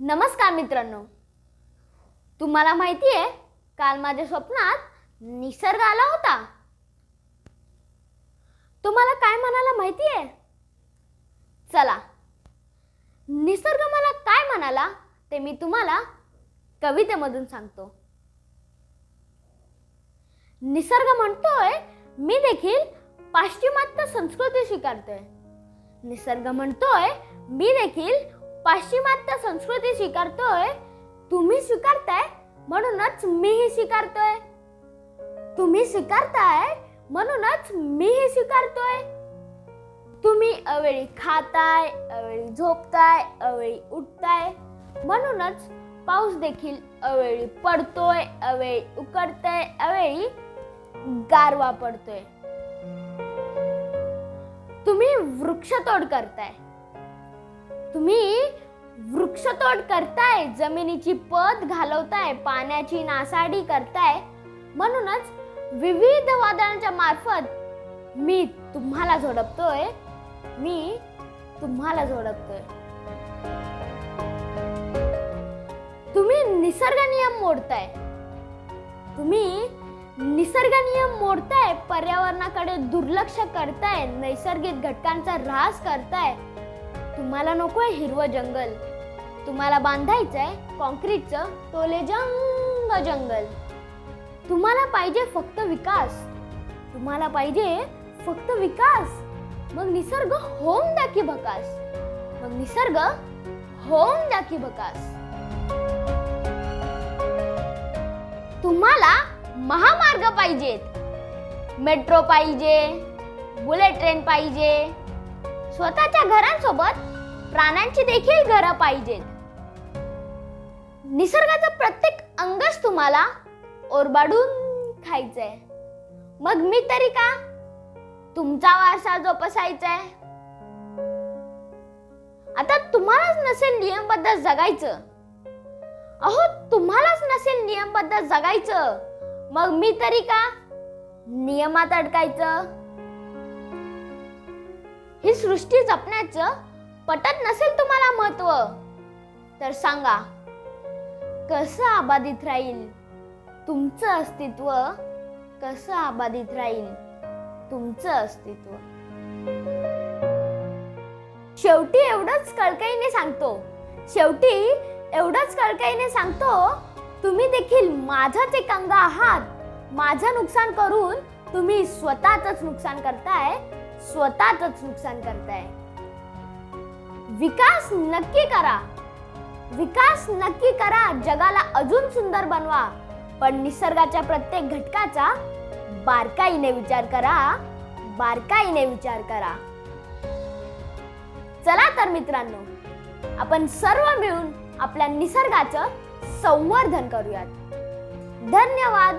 नमस्कार मित्रांनो. तुम्हाला माहिती आहे काल माझ्या स्वप्नात निसर्ग आला होता. तुम्हाला काय म्हणाला माहिती आहे? चला. निसर्ग मला काय म्हणाला ते मी तुम्हाला कवितेमधून सांगतो. निसर्ग म्हणतोय मी देखील पाश्चिमात्य संस्कृती स्वीकारतोय. निसर्ग म्हणतोय मी देखील पाश्चिमात्य संस्कृती स्वीकारतोय तुम्ही स्वीकारताय म्हणूनच मीही स्वीकारतोय. तुम्ही स्वीकारताय म्हणूनच मीही स्वीकारतोय. तुम्ही अवेळी खाताय अवेळी झोपताय अवेळी उठताय म्हणूनच पाऊस देखील अवेळी पडतोय अवेळी उकडतोय अवेळी गारवा पडतोय. तुम्ही वृक्षतोड करताय. तुम्ही वृक्षतोड करताय जमिनीची पत घालवताय पाण्याची नासाडी करताय. म्हणूनच विविध वादळांच्या मार्फत मी तुम्हाला झोडपतोय. मी तुम्हाला झोडपतोय. तुम्ही निसर्ग नियम मोडताय. तुम्ही निसर्ग नियम मोडताय पर्यावरणाकडे दुर्लक्ष करताय नैसर्गिक घटकांचा ऱ्हास करताय. तुम्हाला नकोय हिरवं जंगल. तुम्हाला बांधायचंय कॉन्क्रीटचं टोले जंग जंगल. तुम्हाला पाहिजे फक्त विकास. तुम्हाला पाहिजे फक्त विकास. मग निसर्ग होऊन द्या की भकास. मग निसर्ग होऊन द्या की भकास. तुम्हाला महामार्ग पाहिजेत. मेट्रो पाहिजे बुलेट ट्रेन पाहिजे स्वतःच्या घरांसोबत प्राण्यांची देखील घरं पाहिजेत. निसर्गाचं प्रत्येक अंगच तुम्हाला ओरबाडून खायचंय. मग मी तरी का तुमचा वारसा जोपसायचाय? आता तुम्हालाच नसेल नियमबद्ध जगायचं. अहो तुम्हालाच नसेल नियमबद्ध जगायचं. मग मी तरी का नियमात अडकायचं? ही सृष्टी जपण्याचं पटत नसेल तुम्हाला महत्त्व. तर सांगा कसं अबाधित राहील? तुमचं अस्तित्व कसं अबाधित राहील? तुमचं अस्तित्व. शेवटी एवढंच कळकळीने सांगतो. शेवटी एवढंच कळकळीने सांगतो तुम्ही देखील माझाच एक अंग आहात. माझं नुकसान करून तुम्ही स्वतःच नुकसान करताय. स्वतःच नुकसान करताय. विकास नक्की करा. विकास नक्की करा. जगाला अजून सुंदर बनवा. पण निसर्गाच्या प्रत्येक घटकाचा बारकाईने विचार करा. बारकाईने विचार करा. चला तर मित्रांनो आपण सर्व मिळून आपल्या निसर्गाचं संवर्धन करूयात. धन्यवाद.